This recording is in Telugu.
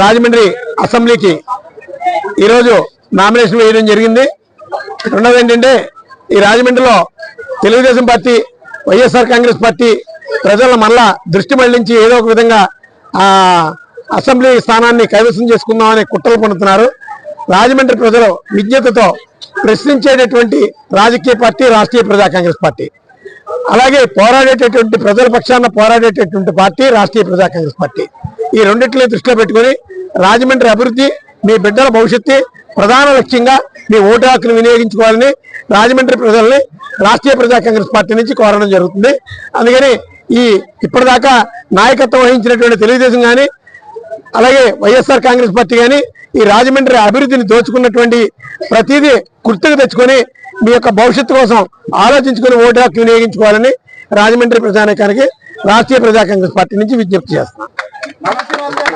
రాజమండ్రి అసెంబ్లీకి ఈరోజు నామినేషన్ వేయడం జరిగింది. రెండవది ఏంటంటే ఈ రాజమండ్రిలో Telugu Desam party YSR Congress party ప్రజల మళ్ళా దృష్టి మళ్ళించి ఏదో ఒక విధంగా అసెంబ్లీ స్థానాన్ని కైవసం చేసుకుందామని కుట్రలు పడుతున్నారు. రాజమండ్రి ప్రజలు విజ్ఞతతో ప్రశ్నించేటటువంటి రాజకీయ పార్టీ రాష్ట్రీయ ప్రజా కాంగ్రెస్ పార్టీ. అలాగే పోరాడేటటువంటి ప్రజల పక్షాన పోరాడేటటువంటి పార్టీ రాష్ట్రీయ ప్రజా కాంగ్రెస్ పార్టీ. ఈ రెండింటినీ దృష్టిలో పెట్టుకొని రాజమండ్రి అభివృద్ధి మీ బిడ్డల భవిష్యత్తు ప్రధాన లక్ష్యంగా మీ ఓటు హక్కును వినియోగించుకోవాలని రాజమండ్రి ప్రజల్ని రాష్ట్రీయ ప్రజా కాంగ్రెస్ పార్టీ నుంచి కోరడం జరుగుతుంది. అందుకని ఈ ఇప్పటిదాకా నాయకత్వం వహించినటువంటి తెలుగుదేశం కానీ అలాగే వైఎస్ఆర్ కాంగ్రెస్ పార్టీ కానీ ఈ రాజమండ్రి అభివృద్ధిని దోచుకున్నటువంటి ప్రతిదీ గుర్తుకు తెచ్చుకొని మీ యొక్క భవిష్యత్తు కోసం ఆలోచించుకొని ఓటు హక్కు వినియోగించుకోవాలని రాజమండ్రి ప్రజానేకానికి రాష్ట్రీయ ప్రజా కాంగ్రెస్ పార్టీ నుంచి విజ్ఞప్తి చేస్తున్నాం ভালো